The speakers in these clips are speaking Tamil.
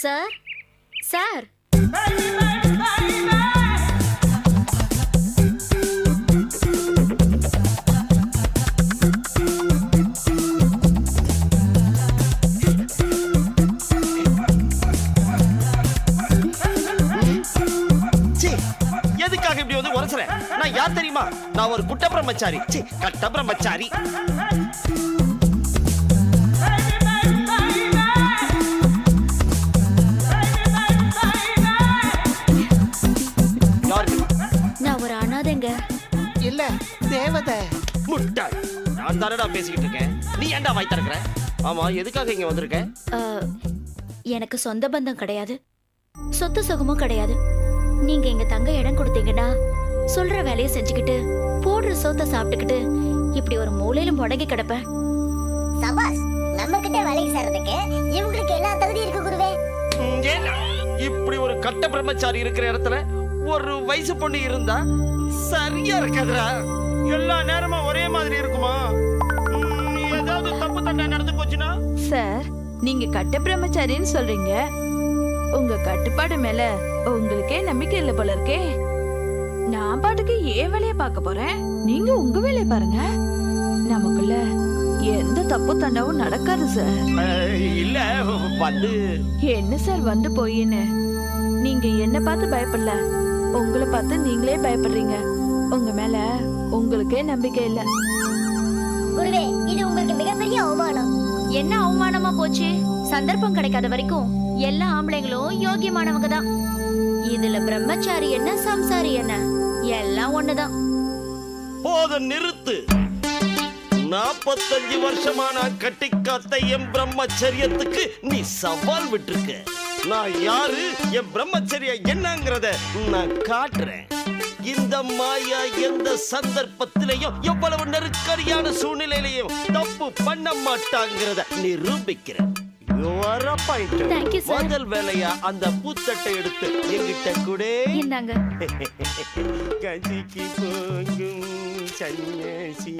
சார்? சார்? சீ, எதுக்காக இப்படி வந்து உரசுறேன்? நான் யார் தெரியுமா? நான் ஒரு குட்ட பிரம்மச்சாரி சீ, கட்ட பிரம்மச்சாரி தானடா பேசிக்கிட்டு இருக்கேன். நீ ஏன்டா வாய் திறக்கிற? ஆமா எதுக்காக இங்க வந்திருக்க? அஹ், எனக்கு சொந்த பந்தம் கிடையாது. சொத்து சுகமும் கிடையாது. நீங்க எங்க தங்க இடம் கொடுத்தீங்கன்னா சொல்ற வேலையை செஞ்சுக்கிட்டு போடுற சோத்த சாப்பிட்டுக்கிட்டு இப்படி ஒரு மூலையில முடங்கி கிடப்பேன். சபாஸ் நம்ம கிட்ட வேலைக்கு சேர்றதுக்கு இவங்களுக்கு எல்லா தகுதி இருக்கு குருவே. இப்படி ஒரு கட்ட பிரம்மச்சாரி இருக்கிற இடத்துல ஒரு வயசு பொண்ணு இருந்தா சரியா இருக்காதுடா. எல்லா நேரமும் ஒரே மாதிரி இருக்குமா? தண்டா நடந்து போச்சுன்னா? சார் நீங்க கட்ட பிரம்மச்சாரின்னு சொல்றீங்க. உங்க கட்டுப்பாடு மேல உங்களுக்கே நம்பிக்கை இல்ல போல இருக்கே. நான் பாட்டுக்கு ஏன் வேலைய பார்க்க போறேன். நீங்க உங்க வேலைய பாருங்க. நமக்குள்ள எந்த தப்பு தண்டாவும் நடக்காது சார். இல்ல வந்து. என்ன சார் வந்து போயின்னு? நீங்க என்ன பார்த்து பயப்படல? உங்களை பார்த்து நீங்களே பயப்படுறீங்க. உங்க மேல உங்களுக்கே நம்பிக்கை இல்ல. குருவே இது உங்களுக்கு மிகப்பெரிய அவமானம். என்ன அவமானமா போச்சு? சந்தர்ப்பம் கிடைக்காத வரைக்கும் எல்லா ஆம்பளைங்களும் யோகியமானவங்க தான். இதுல பிரம்மச்சாரி என்ன சம்சாரி என்ன? எல்லாம் ஒண்ணுதான். போதும் நிறுத்து. நாற்பத்தஞ்சு வருஷமா நான் கட்டி காத்த என் பிரம்மச்சரியத்துக்கு நீ சவால் விட்டுருக்க. நான் யாரு? என் பிரம்மச்சரியம் என்னங்கறத நான் காட்டுறேன். இந்த மாயா எந்த சந்தர்ப்பத்திலையும் எவ்வளவு நெருக்கடியான சூழ்நிலையிலையும் தப்பு பண்ண மாட்டாங்கிறத நிரூபிக்கிறேன். முதல் வேலையா அந்த பூத்தட்டை எடுத்து என்கிட்ட கூட. கஞ்சிக்கு போங்கும் சன்னியாசி.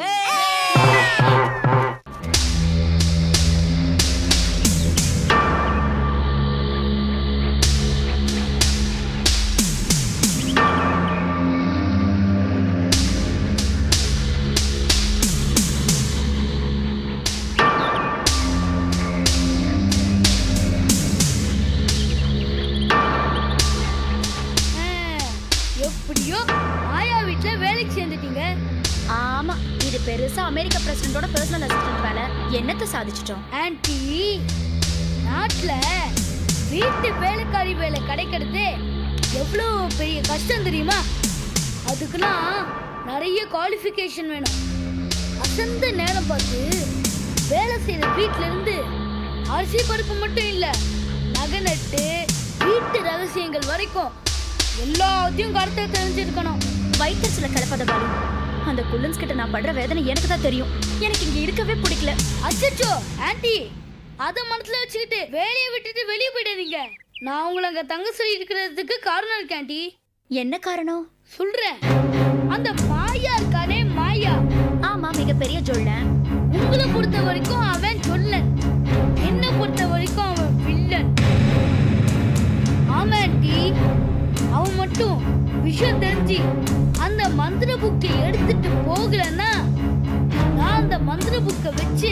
பெருசா அமெரிக்க பிரசிடண்டோட பர்சனல் அசிஸ்டன்ட் வேலை என்னத்த சாதிச்சிட்டோம்? ஆன்ட்டி நாட்டுல வீட்டு வேலைக்காரி வேலை கிடைக்கிறது எவ்வளோ பெரிய கஷ்டம் தெரியுமா? அதுக்கெல்லாம் நிறைய குவாலிஃபிகேஷன் வேணும். அசந்த நேரம் பார்த்து வேலை செய்யற வீட்ல இருந்து அரிசி பருப்பு மட்டும் இல்ல நகை நட்டு வீட்டு ரகசியங்கள் வரைக்கும் எல்லாத்தையும் கருத்தை தெரிஞ்சிருக்கணும். வயிற்றுல கிளப்பாத பாலு அந்த குள்ளன்ஸ் கிட்ட நான் படுற வேதனை எனக்கு தான் தெரியும். எனக்கு இங்க இருக்கவே பிடிக்கல. அச்சச்சோ ஆன்ட்டி அத மனசுல வச்சுக்கிட்டு வேலையை விட்டுட்டு வெளியே போயிடாதீங்க. நான் உங்களை அங்க தங்க சொல்லி இருக்கிறதுக்கு காரணம் இருக்கு ஆன்ட்டி என்ன காரணம்? சொல்றேன். அந்த மாயா இருக்கானே மாயா. ஆமா மிகப்பெரிய ஜொல்லன். உங்களை பொறுத்த வரைக்கும் அவன் சொல்லன் என்ன பொறுத்த வரைக்கும் அவன் வில்லன். ஆமா ஆன்ட்டி அவன் மட்டும் விஷயம் தெரிஞ்சு மந்திர புக்கை எடுத்துட்டு போகலன்னா நான் அந்த மந்திர புக்கை வச்சு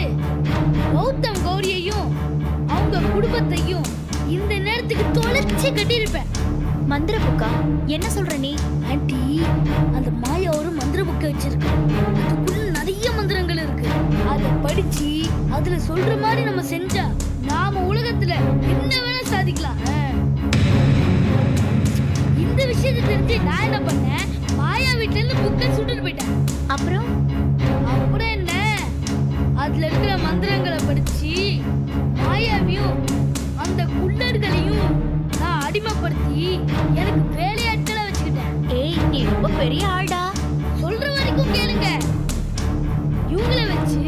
கௌதம் கௌரியையும் அவங்க குடும்பத்தையும் இந்த நேரத்துக்கு தொலைச்சி கட்டியிருப்பேன். மந்திர புக்கா? என்ன சொல்ற நீ? ஆன்ட்டி அந்த மாயா ஒரு மந்திர புக்கை வச்சிருக்கு. அதுக்குள்ள நிறைய மந்திரங்கள் இருக்கு. அதை படிச்சு அதுல சொல்ற மாதிரி நம்ம செஞ்சா நாம உலகத்துல என்ன வேணா சாதிக்கலாம். இந்த விஷயத்தை தெரிஞ்சு நான் என்ன பண்ணேன்? மாயா வீட்ல இருந்து புக்கை சுட்டுட்டு போயிட்டேன். அப்புறம் அப்புறம் என்ன? அதுல இருக்கிற மந்திரங்களை படிச்சு மாயாவையும் அந்த குள்ளர்களையும் நான் அடிமைப்படுத்தி எனக்கு வேலையாட்களை வச்சுக்கிட்டேன். ஏய் நீ ரொம்ப பெரிய ஆள்டா. சொல்ற வரைக்கும் கேளுங்க. இவங்கள வச்சு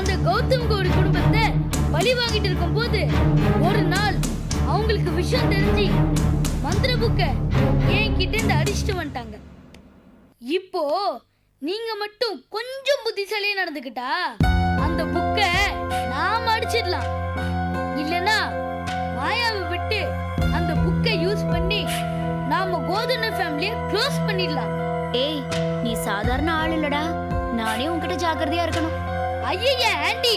அந்த கௌதம் கௌரி குடும்பத்தை பழி வாங்கிட்டு இருக்கும்போது ஒரு நாள் அவங்களுக்கு விஷயம் தெரிஞ்சு மந்திர புக்க என்கிட்ட இருந்து அடிச்சுட்டு வந்துட்டாங்க. இப்போ நீங்க மட்டும் கொஞ்சம் புத்திசாலியா நடந்துக்கிட்டா அந்த புக்கை நாம அடிச்சிடலாம். இல்லனா மாயாவை விட்டு அந்த புக்கை யூஸ் பண்ணி நாம கோதுன ஃபேமிலியை க்ளோஸ் பண்ணிடலாம். ஏய் நீ சாதாரண ஆள் இல்லடா. நானே உன்கிட்ட ஜாக்கிரதையா இருக்கணும். ஐயய்ய ஆண்டி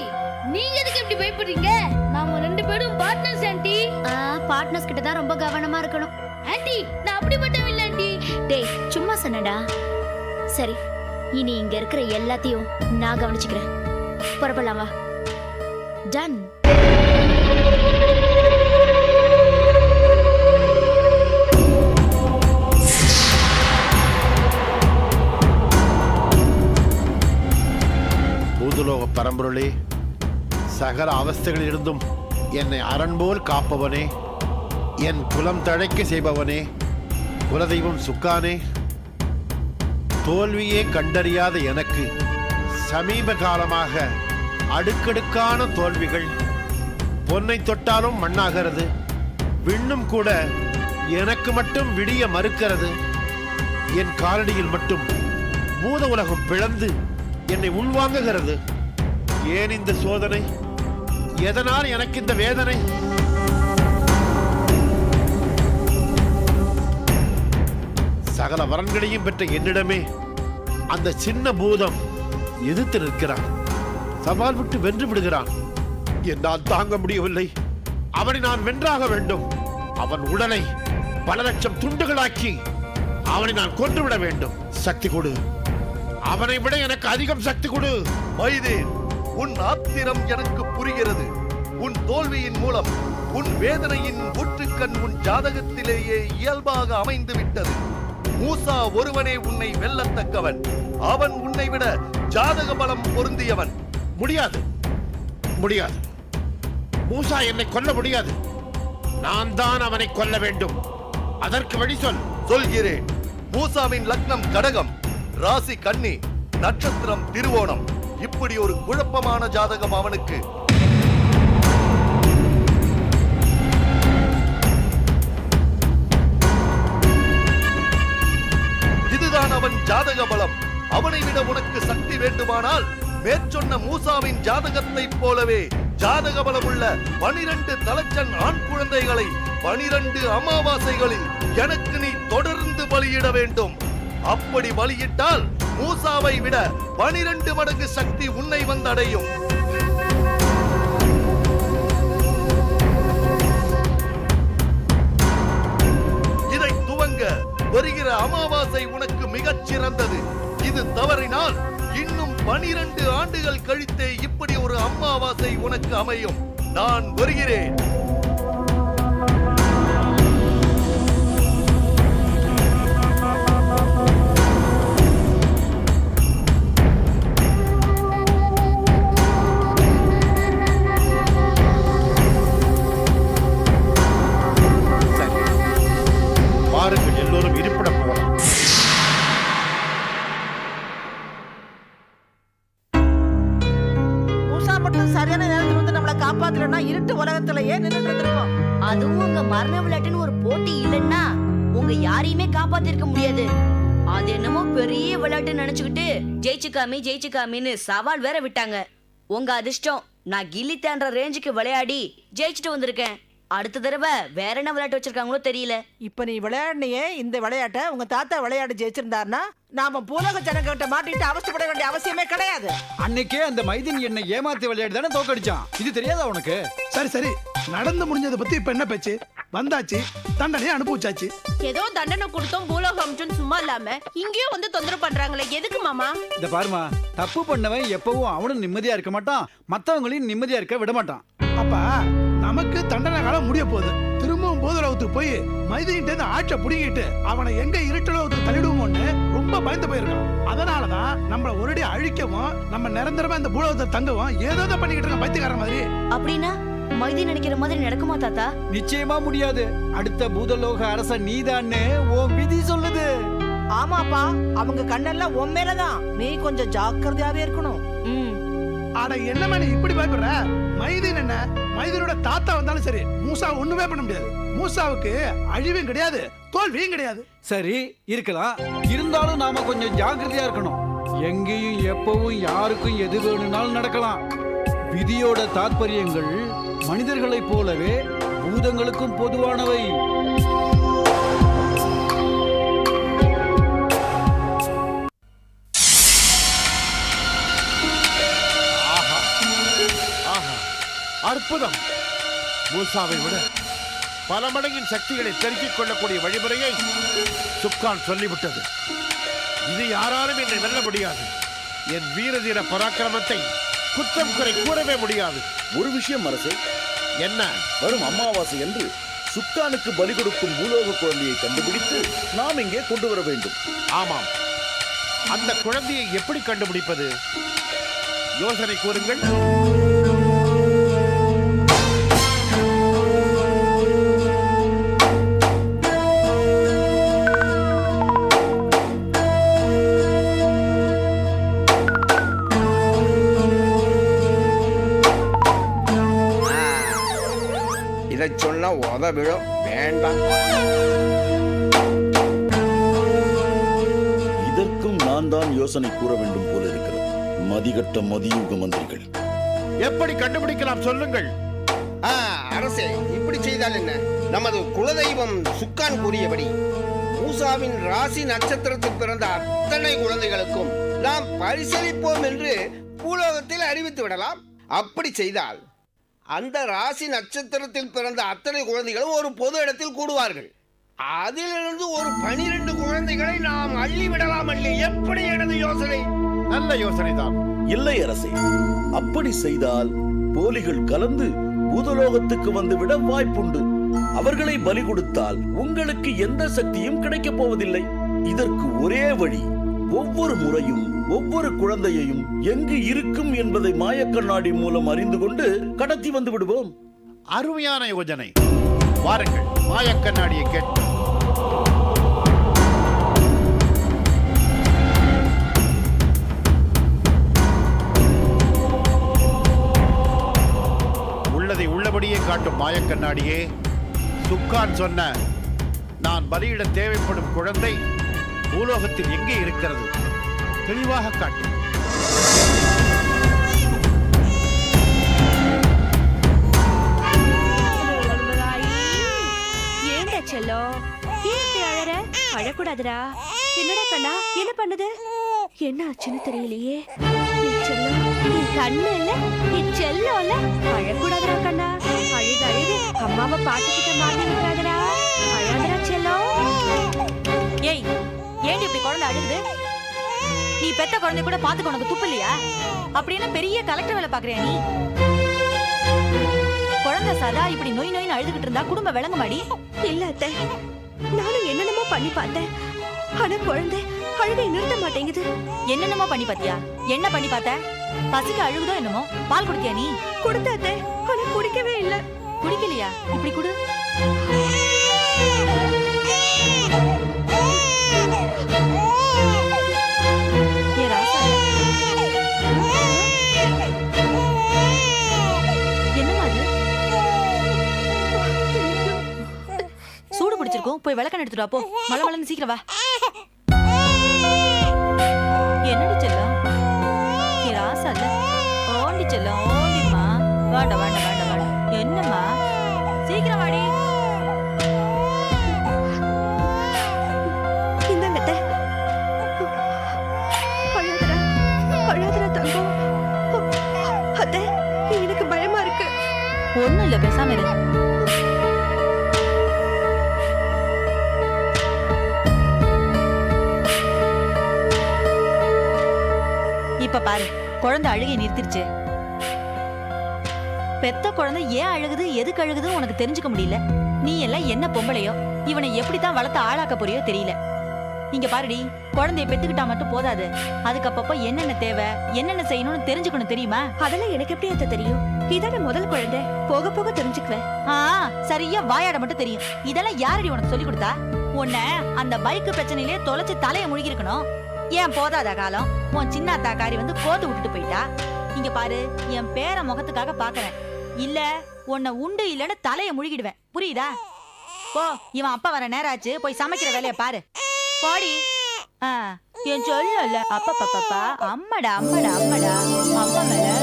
நீங்க எதுக்கு இப்படி பயப்படுறீங்க? நாம ரெண்டு பேரும் பார்ட்னர்ஸ் ஆண்டி. பார்ட்னர்ஸ் கிட்ட தான் ரொம்ப கவனமா இருக்கணும். ஆண்டி நான் அப்படிப்பட்டவன் இல்ல ஆண்டி. டேய் சும்மா சொன்னடா. சரி. இனி இங்க இருக்கிற எல்லாத்தையும் நான் கவனிச்சுக்கிறேன். புறப்படலாமா டன் பூதுலோக பரம்பொருளே சகல அவஸ்தைகளிலிருந்தும் என்னை அரண் போல் காப்பவனே என் குலம் தழைக்க செய்பவனே குலதெய்வம் சுக்கானே தோல்வியே கண்டறியாத எனக்கு சமீப காலமாக அடுக்கடுக்கான தோல்விகள். பொன்னை தொட்டாலும் மண்ணாகிறது. விண்ணும் கூட எனக்கு மட்டும் விடிய மறுக்கிறது. என் காலடியில் மட்டும் பூத உலகம் பிளந்து என்னை உள்வாங்குகிறது. ஏன் இந்த சோதனை? எதனால் எனக்கு இந்த வேதனை? சகல வரன்களையும் பெற்ற என்னிடமே அந்த சின்ன பூதம் எதிர்த்து நிற்கிறான். சவால் விட்டு வென்று விடுகிறான். என்னால் தாங்க முடியவில்லை. அவனை நான் வென்றாக வேண்டும். அவன் உடலை பல லட்சம் துண்டுகளாக்கி அவனை நான் கொன்றுவிட வேண்டும். சக்தி கொடு. அவனை விட எனக்கு அதிகம் சக்தி கொடு. மைதேன் உன் ஆத்திரம் எனக்கு புரிகிறது. உன் தோல்வியின் மூலம் உன் வேதனையின் ஊற்றுக்கண் உன் ஜாதகத்திலேயே இயல்பாக அமைந்து விட்டது மூசா ஒருவனே உன்னை வெல்லத்தக்கவன். அவன் உன்னை விட ஜாதக பலம் பொருந்தியவன். முடியாது. முடியாது. மூசா என்னை கொல்ல முடியாது. நான் தான் அவனை கொல்ல வேண்டும். அதற்கு வழி சொல். சொல்கிறேன். மூசாவின் லக்னம் கடகம் ராசி கன்னி நட்சத்திரம் திருவோணம். இப்படி ஒரு குழப்பமான ஜாதகம் அவனுக்கு. இதுதான் அவன் ஜாதக பலம் அவனை விட உனக்கு சக்தி வேண்டுமானால் மேற்சொன்ன மூசாவின் ஜாதகத்தைப் போலவே ஜாதக பலம் உள்ள பனிரெண்டு தலைச்சன் ஆண் குழந்தைகளை பனிரெண்டு அமாவாசைகளில் எனக்கு நீ தொடர்ந்து பலியிட வேண்டும். அப்படி பலியிட்டால் மூசாவை விட பனிரெண்டு மடங்கு சக்தி உன்னை வந்தடையும். இதை துவங்க வருகிற அமாவாசை உனக்கு மிகச் சிறந்தது இது தவறினால் இன்னும் பனிரெண்டு ஆண்டுகள் கழித்தே இப்படி ஒரு அம்மாவாசை உனக்கு அமையும். நான் வருகிறேன். பெரிய விளையாட்டு நினைச்சுக்கிட்டு ஜெயிச்சு காமி ஜெயிச்சு காமின்னு சவால் வேற விட்டாங்க. உங்க அதிர்ஷ்டம் நான் கில்லி தாண்டுற ரேஞ்சுக்கு விளையாடி ஜெயிச்சுட்டு வந்திருக்கேன். அடுத்த தடவை வேற என்ன விளையாட்டு வச்சிருக்காங்களோ தெரியல. இப்ப நீ விளையாடினியே இந்த விளையாட்டை உங்க தாத்தா விளையாடி ஜெயிச்சிருந்தாருன்னா நாம பூலக ஜனங்கிட்ட மாட்டிட்டு அவஸ்தைப்பட வேண்டிய அவசியமே கிடையாது. அன்னைக்கே அந்த மைதன் என்னை ஏமாத்தி விளையாடி தானே தோக்கடிச்சான். இது தெரியாதா உனக்கு? சரி சரி. நடந்து முடிஞ்சதை பத்தி இப்ப என்ன பேச்சு? வந்தாச்சு தண்டனையை அனுபவிச்சாச்சு. ஏதோ தண்டனை கொடுத்தோம் பூலோகம்னு சும்மா இல்லாம இங்கேயும் வந்து தொந்தரவு பண்றாங்களே எதுக்கு மாமா? இந்த பாருமா தப்பு பண்ணவன் எப்பவும் அவனும் நிம்மதியா இருக்க மாட்டான் மத்தவங்களையும் நிம்மதியா இருக்க விட மாட்டான். அப்ப நமக்கு தண்டனை காலம் முடிய போகுது. திரும்பவும் பூதலோகத்துக்கு போய் மைதிகிட்ட இருந்து ஆட்சை புடுங்கிட்டு அவனை எங்க இருட்டலோகத்துக்கு தள்ளிடுவோம்னு ரொம்ப பயந்து போயிருக்கான். அதனாலதான் நம்மள ஒரடி அழிக்கவும் நம்ம நிரந்தரமா இந்த பூலோகத்தை தங்கவும் ஏதோ பண்ணிக்கிட்டு இருக்க பைத்தியக்கார மாதிரி. அப்படின்னா? மைதி நினைக்கிற மாதிரி நடக்குமா தாத்தா? நிச்சயமா முடியாது. அடுத்த பூதலோக அரசன் நீதான்னு உன் விதி சொல்லுது. ஆமாப்பா அவங்க கண்ணெல்லாம் உன் மேலதான். நீ கொஞ்சம் ஜாக்கிரதையாவே இருக்கணும். ம். அட என்னமா நீ இப்படி பயப்படுற? மைதீன் என்ன? மைதீனோட தாத்தா வந்தாலும் சரி மூசா ஒண்ணுமே பண்ண முடியாது. மூசாவுக்கு அழிவும் கிடையாது தோல்வியும் கிடையாது. சரி இருக்கலாம். இருந்தாலும் நாம கொஞ்சம் ஜாக்கிரதையா இருக்கணும். எங்கேயும் எப்பவும் யாருக்கும் எது வேணும்னாலும் நடக்கலாம். விதியோட தாத்பரியங்கள் மனிதர்களைப் போலவே பூதங்களுக்கும் பொதுவானவை. அற்புதம். மூசாவை விட பல மடங்கின் சக்திகளை பெருக்கிக் கொள்ளக்கூடிய வழிமுறையை சுக்கான் சொல்லிவிட்டது. இது யாராலும் என்னை வெல்ல முடியாது. என் வீரதீர பராக்கிரமத்தை குற்றம் குறை கூறவே முடியாது. ஒரு விஷயம் அரசே என்ன? வரும் அமாவாசை என்று சுக்கானுக்கு பலி கொடுக்கும் பூலோக குழந்தையை கண்டுபிடித்து நாம் இங்கே கொண்டு வர வேண்டும். ஆமாம். அந்த குழந்தையை எப்படி கண்டுபிடிப்பது? யோசனை கூறுங்கள். உத விழும். வேண்டாம். இதற்கும் நான் தான் யோசனை கூற வேண்டும் போல இருக்கிறது. மதிகட்ட மதியூக மந்திரிகள். எப்படி கண்டுபிடிக்கலாம் சொல்லுங்கள். ஆ, அரசே இப்படி செய்தால் என்ன? நமது குலதெய்வம் சுக்கான் கூறியபடி மூசாவின் ராசி நட்சத்திரத்தில் பிறந்த அத்தனை குழந்தைகளுக்கும் நாம் பரிசளிப்போம் என்று பூலோகத்தில் அறிவித்து விடலாம். அப்படி செய்தால் அந்த ராசி நட்சத்திரத்தில் பிறந்த அத்தனை குழந்தைகளும் ஒரு பொது இடத்தில் கூடுவார்கள். அதிலிருந்து ஒரு பனிரெண்டு குழந்தைகளை நாம் அள்ளி அல்லி. எப்படி எனது யோசனை? நல்ல யோசனைதான் இல்லை அரசே அப்படி செய்தால் போலிகள் கலந்து பூதலோகத்துக்கு வந்துவிட வாய்ப்புண்டு. அவர்களை பலி கொடுத்தால் உங்களுக்கு எந்த சக்தியும் கிடைக்கப் போவதில்லை. இதற்கு ஒரே வழி ஒவ்வொரு முறையும் ஒவ்வொரு குழந்தையையும் எங்கு இருக்கும் என்பதை மாயக்கண்ணாடி மூலம் அறிந்து கொண்டு கடத்தி வந்து விடுவோம். அருமையான யோஜனை. வாருங்கள் மாயக்கண்ணாடியை கேட்டு உள்ளதை உள்ளபடியே காட்டும் மாயக்கண்ணாடியே சுக்கான் சொன்ன நான் பலியிட தேவைப்படும் குழந்தை பூலோகத்தில் எங்கே இருக்கிறது? தெளிவாக காட்டு. ஏண்டா செல்லோ ஏன் இப்படி அழற? அழக்கூடாதுடா. என்னடா கண்ணா? என்ன பண்ணுது? என்ன ஆச்சுன்னு தெரியலையே. என் செல்லம், என் கண்ணு இல்ல? என் செல்லம் இல்ல? அழக்கூடாதுடா கண்ணா. அழுது அழுது அம்மாவை பாத்துக்கிட்ட மாதிரி விட்டாதடா அழாதடா செல்லம். ஏய் ஏண்டி இப்படி குழந்தை அழுகுது? நீ பெத்த குழந்தை கூட பாத்துக்க உனக்கு துப்பு இல்லையா? அப்படின்னா பெரிய கலெக்டர் வேலை பாக்குறியா நீ? குழந்தை சதா இப்படி நொய் நொய்னு அழுதுகிட்டு இருந்தா குடும்பம் விளங்க மாடி இல்ல அத்தை. நானும் என்னென்னமோ பண்ணி பார்த்தேன். ஆனா குழந்தை அழுகை நிறுத்த மாட்டேங்குது. என்னென்னமோ பண்ணி பாத்தியா என்ன பண்ணி பார்த்த? பசிக்கு அழுகுதோ என்னமோ? பால் குடிக்கியா நீ? கொடுத்த அத்தை. ஆனா குடிக்கவே இல்ல. குடிக்கலையா? இப்படி குடு. சூடு பிடிச்சிருக்கும் போய் விளக்கண் எடுத்துட்டு போ. மழை மழைன்னு சீக்கிரம் வா. என்னடி செல்லம்? ஏ ராசா இல்ல ஓண்டி செல்லம் ஓண்டிம்மா வேண்டாம் வேண்டாம் வேண்டாம் வேண்டாம் என்னம்மா? சீக்கிரம் வாடி. ஒண்ணும் இல்ல பேசாம இரு. குழந்தை அழுகை நிறுத்திருச்சு. பெத்த குழந்தை ஏன் அழுகுது எதுக்கு அழுகுது உனக்கு தெரிஞ்சுக்க முடியல. நீ எல்லாம் என்ன பொம்பளையோ இவனை எப்படித்தான் வளர்த்து ஆளாக்க போறியோ தெரியல. இங்க பாருடி குழந்தைய பெத்துக்கிட்டா மட்டும் போதாது. அதுக்கு அப்பப்ப என்னென்ன தேவை என்னென்ன செய்யணும்னு தெரிஞ்சுக்கணும் தெரியுமா? அதெல்லாம் எனக்கு எப்படி அத்தை தெரியும்? இதான முதல் குழந்தை. போக போக தெரிஞ்சுக்குவேன். ஆ சரியா வாயாட மட்டும் தெரியும். இதெல்லாம் யாரடி உனக்கு சொல்லி கொடுத்தா? உன்னை அந்த பைக் பிரச்சனையிலே தொலைச்சு தலைய முழுகி இருக்கணும் ஏன் போதாத காலம்? உன் சின்ன அத்தாக்காரி வந்து கோத்து விட்டுட்டு போயிட்டா? இங்க பாரு என் பேர முகத்துக்காக பாக்குறேன். இல்ல உன்னை உண்டு இல்லன்னு தலைய முழுகிடுவேன். புரியுதா? போ இவன் அப்பா வர நேரம் ஆச்சு. போய் சமைக்கிற வேலைய பாரு. போடி. ஆ, என் சொல்லல அப்பா பாப்பா அம்மடா அம்மடா அம்மடா. அம்மா மேல